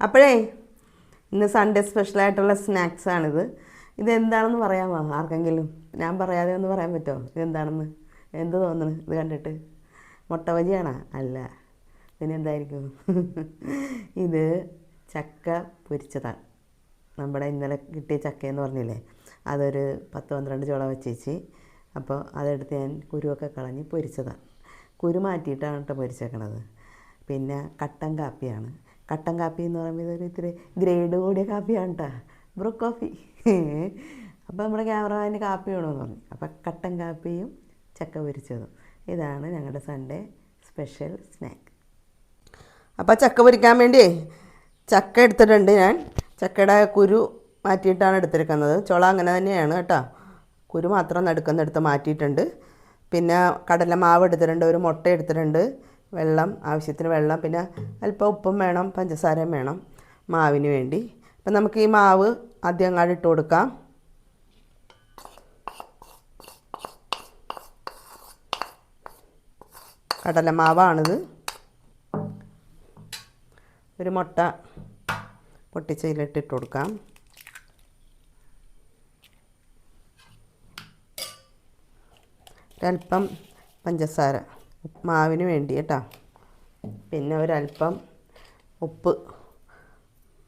അപ്പോഴേ ഇന്ന് സൺഡേ സ്പെഷ്യലായിട്ടുള്ള സ്നാക്സാണിത് ഇതെന്താണെന്ന് പറയാമോ? ആർക്കെങ്കിലും? ഞാൻ പറയാതെ ഒന്ന് പറയാൻ പറ്റുമോ ഇതെന്താണെന്ന്? എന്ത് തോന്നുന്നു ഇത് കണ്ടിട്ട്? മുട്ട ബജിയാണോ? അല്ല. പിന്നെ എന്തായിരിക്കും? ഇത് ചക്ക പൊരിച്ചതാണ് നമ്മുടെ ഇന്നലെ കിട്ടിയ ചക്കയെന്ന് പറഞ്ഞില്ലേ? അതൊരു പത്ത് പന്ത്രണ്ട് ചുള വെച്ചേച്ച് അപ്പോൾ അതെടുത്ത് ഞാൻ കുരുവൊക്കെ കളഞ്ഞ് പൊരിച്ചതാണ് കുരു മാറ്റിയിട്ടാണ് കേട്ടോ പൊരിച്ചേക്കണത്. പിന്നെ കട്ടൻ കാപ്പിയാണ്. കട്ടൻ കാപ്പി എന്ന് പറയുമ്പോൾ ഇതൊരു ഇത്തിരി ഗ്രേഡ് കൂടിയ കാപ്പിയാണ് കേട്ടോ ബ്രൂ കോഫി. അപ്പോൾ നമ്മുടെ ക്യാമറമാന് കാപ്പി വേണമെന്ന് പറഞ്ഞു. അപ്പോൾ കട്ടൻ കാപ്പിയും ചക്ക പൊരിച്ചതും. ഇതാണ് ഞങ്ങളുടെ സൺഡേ സ്പെഷ്യൽ സ്നാക്ക് അപ്പോൾ ചക്ക പൊരിക്കാൻ വേണ്ടി ചക്ക എടുത്തിട്ടുണ്ട് ഞാൻ. ചക്കയുടെ കുരു മാറ്റിയിട്ടാണ് എടുത്തിരിക്കുന്നത്. ചുള അങ്ങനെ തന്നെയാണ് കേട്ടോ. കുരു മാത്രം നടുക്കുന്നെടുത്ത് മാറ്റിയിട്ടുണ്ട്. പിന്നെ കടല മാവ് എടുത്തിട്ടുണ്ട്. ഒരു മുട്ട എടുത്തിട്ടുണ്ട്. വെള്ളം ആവശ്യത്തിന് വെള്ളം പിന്നെ അല്പം ഉപ്പും വേണം പഞ്ചസാരയും വേണം മാവിന് വേണ്ടി. അപ്പം നമുക്ക് ഈ മാവ് ആദ്യം അങ്ങാട് ഇട്ട് കൊടുക്കാം. കടലമാവാണിത്. ഒരു മുട്ട പൊട്ടിച്ചതിലിട്ടിട്ട് കൊടുക്കാം. ഒരല്പം പഞ്ചസാര. മാവിന് വേണ്ടി കേട്ടോ. പിന്നെ ഒരല്പം ഉപ്പ്.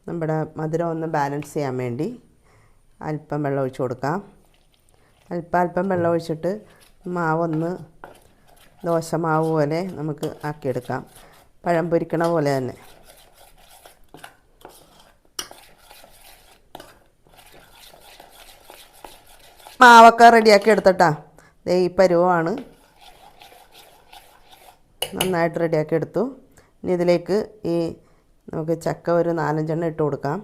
നമ്മുടെ മധുരം ഒന്ന് ബാലൻസ് ചെയ്യാൻ വേണ്ടി അല്പം വെള്ളം ഒഴിച്ച് കൊടുക്കാം. അല്പം അല്പം വെള്ളം ഒഴിച്ചിട്ട് മാവൊന്ന് ദോശ മാവ് പോലെ നമുക്ക് ആക്കിയെടുക്കാം. പഴം പൊരിക്കണ പോലെ തന്നെ. മാവൊക്കെ റെഡിയാക്കി എടുത്തിട്ടാ. ദേ ഈ പരുവമാണ്. നന്നായിട്ട് റെഡിയാക്കി എടുത്തു. ഇനി ഇതിലേക്ക് ഈ നമുക്ക് ചക്ക ഒരു നാലഞ്ചെണ്ണം ഇട്ട് കൊടുക്കാം.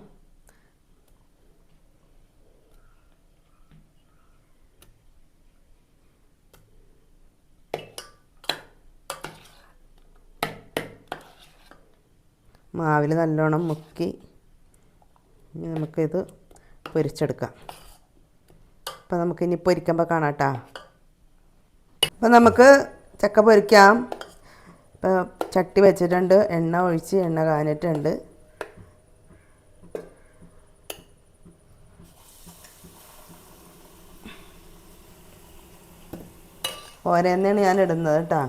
മാവിൽ നല്ലോണം മുക്കി ഇനി നമുക്കിത് പൊരിച്ചെടുക്കാം. അപ്പം നമുക്കിനി പൊരിക്കുമ്പോൾ കാണാം കേട്ടോ അപ്പം നമുക്ക് ചക്ക പൊരിക്കാം. ചട്ടി വെച്ചിട്ടുണ്ട് എണ്ണ ഒഴിച്ച് എണ്ണ കാഞ്ഞിട്ടുണ്ട്. ഓരോന്നാണ് ഞാൻ ഇടുന്നത് കേട്ടോ.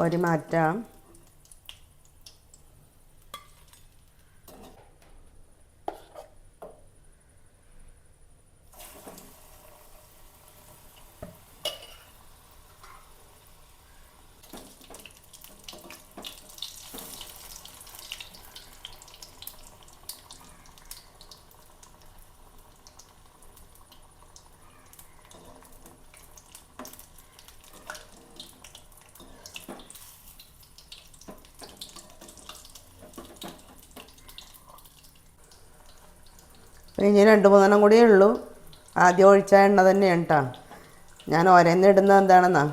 ഒരു മാറ്റാം. ഇനി രണ്ട് മൂന്നെണ്ണം കൂടിയേ ഉള്ളൂ. ആദ്യം ഒഴിച്ച എണ്ണ തന്നെയാണ് കേട്ടോ ഞാൻ ഓരോന്ന് ഇടുന്നത് എന്താണെന്നാ?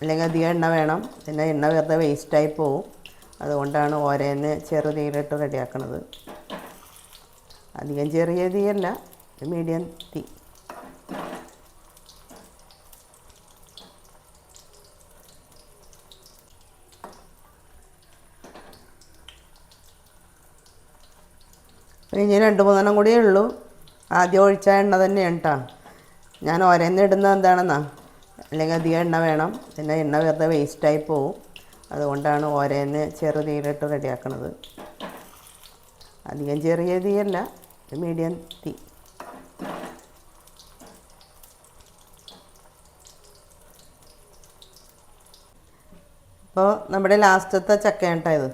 അല്ലെങ്കിൽ അധികം എണ്ണ വേണം. പിന്നെ എണ്ണ വെറുതെ വേസ്റ്റായി പോവും. അതുകൊണ്ടാണ് ഓരോന്ന് ചെറു തീയിലിട്ട് റെഡിയാക്കണത്. അധികം ചെറിയ തീയല്ല മീഡിയം തീ. ഇനി രണ്ട് മൂന്നെണ്ണം കൂടിയേ ഉള്ളൂ. ആദ്യം ഒഴിച്ച എണ്ണ തന്നെയാണ് കേട്ടോ ഞാൻ ഓരോന്ന് ഇടുന്നത് എന്താണെന്നാ? അല്ലെങ്കിൽ അധികം എണ്ണ വേണം. പിന്നെ എണ്ണ വെറുതെ വേസ്റ്റായി പോവും. അതുകൊണ്ടാണ് ഓരോന്ന് ചെറു തീയിലിട്ട് റെഡിയാക്കണത്. അധികം ചെറിയ തീയല്ല മീഡിയം തീ. അപ്പോൾ നമ്മുടെ ലാസ്റ്റത്തെ ചക്കയാണ് കേട്ടോ ഇത്.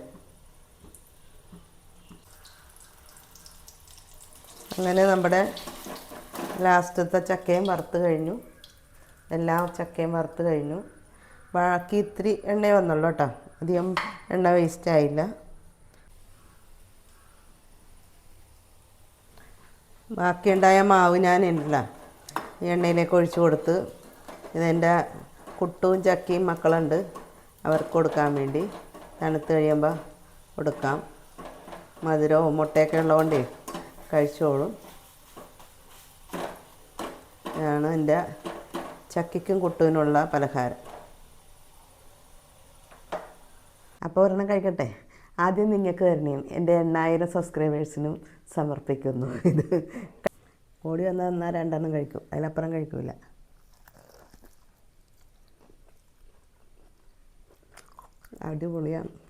അങ്ങനെ നമ്മുടെ ലാസ്റ്റത്തെ ചക്കയും വറുത്ത് കഴിഞ്ഞു. എല്ലാ ചക്കയും വറുത്ത് കഴിഞ്ഞു. ബാക്കി ഇത്തിരി എണ്ണ വന്നുള്ളൂ കേട്ടോ. അധികം എണ്ണ വേസ്റ്റ് ആയില്ല. ബാക്കിയുണ്ടായ മാവ് ഞാൻ ഈ എണ്ണയിലേക്ക് ഒഴിച്ച് കൊടുത്ത് ഇതെന്റെ കുട്ടും ചക്കയും മക്കളുണ്ട്. അവർക്ക് കൊടുക്കാൻ വേണ്ടി തണുത്ത് കഴിയുമ്പോൾ കൊടുക്കാം. മധുരവും മുട്ടയൊക്കെ ഉള്ളതുകൊണ്ടേ കഴിച്ചോളും. ഇതാണ് എന്റെ ചക്കിക്കും കുട്ടുവിനുള്ള പലഹാരം. അപ്പോൾ ഒരെണ്ണം കഴിക്കട്ടെ? ആദ്യം നിങ്ങൾക്ക് തരണേയും എന്റെ എണ്ണായിരം സബ്സ്ക്രൈബേഴ്സിനും സമർപ്പിക്കുന്നു. ഇത് ഓടി വന്നാൽ എന്നാൽ രണ്ടെണ്ണം കഴിക്കും. അതിലപ്പുറം കഴിക്കില്ല അടിപൊളിയാണ്.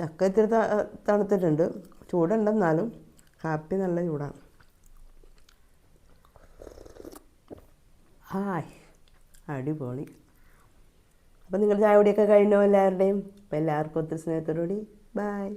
ചക്ക ഇത്തിരി തണുത്തിട്ടുണ്ട്. ചൂടുണ്ടെന്നാലും കാപ്പി നല്ല ചൂടാണ് ഹായ്. അടിപൊളി. അപ്പം നിങ്ങൾ ചായ കുടിയൊക്കെ കഴിഞ്ഞോ എല്ലാവരുടെയും? അപ്പം എല്ലാവർക്കും ഒത്തിരി സ്നേഹത്തോടുകൂടി. ബായ്